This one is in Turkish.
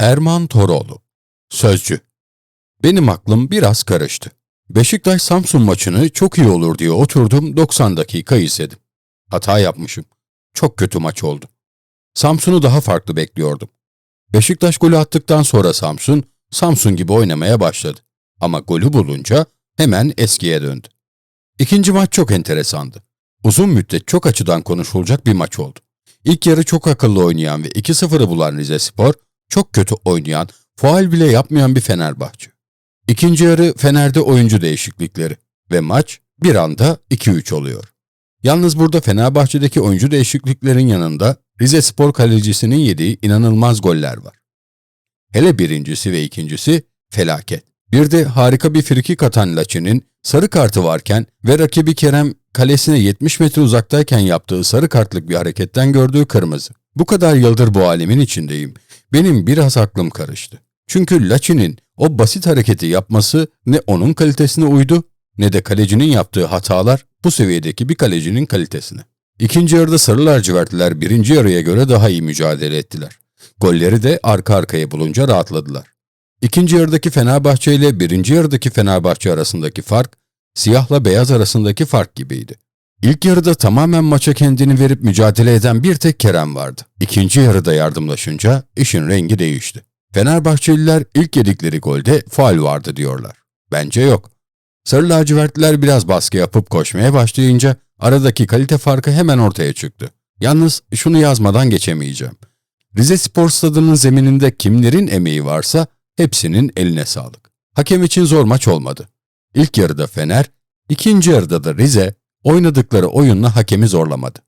Erman Toroğlu Sözcü Benim aklım biraz karıştı. Beşiktaş-Samsun maçını çok iyi olur diye oturdum 90 dakika izledim. Hata yapmışım. Çok kötü maç oldu. Samsun'u daha farklı bekliyordum. Beşiktaş golü attıktan sonra Samsun, Samsun gibi oynamaya başladı. Ama golü bulunca hemen eskiye döndü. İkinci maç çok enteresandı. Uzun müddet çok açıdan konuşulacak bir maç oldu. İlk yarı çok akıllı oynayan ve 2-0'ı bulan Rize Spor, çok kötü oynayan, faal bile yapmayan bir Fenerbahçe. İkinci yarı Fener'de oyuncu değişiklikleri ve maç bir anda 2-3 oluyor. Yalnız burada Fenerbahçe'deki oyuncu değişikliklerin yanında Rize Spor kalecisinin yediği inanılmaz goller var. Hele birincisi ve ikincisi felaket. Bir de harika bir frikik atan Laçin'in sarı kartı varken ve rakibi Kerem kalesine 70 metre uzaktayken yaptığı sarı kartlık bir hareketten gördüğü kırmızı. Bu kadar yıldır bu alemin içindeyim. Benim biraz aklım karıştı. Çünkü Laçin'in o basit hareketi yapması ne onun kalitesine uydu ne de kalecinin yaptığı hatalar bu seviyedeki bir kalecinin kalitesine. İkinci yarıda sarı lacivertliler birinci yarıya göre daha iyi mücadele ettiler. Golleri de arka arkaya bulunca rahatladılar. İkinci yarıdaki Fenerbahçe ile birinci yarıdaki Fenerbahçe arasındaki fark, siyahla beyaz arasındaki fark gibiydi. İlk yarıda tamamen maça kendini verip mücadele eden bir tek Kerem vardı. İkinci yarıda yardımlaşınca işin rengi değişti. Fenerbahçeliler ilk yedikleri golde faul vardı diyorlar. Bence yok. Sarı lacivertliler biraz baskı yapıp koşmaya başlayınca aradaki kalite farkı hemen ortaya çıktı. Yalnız şunu yazmadan geçemeyeceğim. Rize Spor Stadı'nın zemininde kimlerin emeği varsa hepsinin eline sağlık. Hakem için zor maç olmadı. İlk yarıda Fener, ikinci yarıda da Rize oynadıkları oyunla hakemi zorlamadı.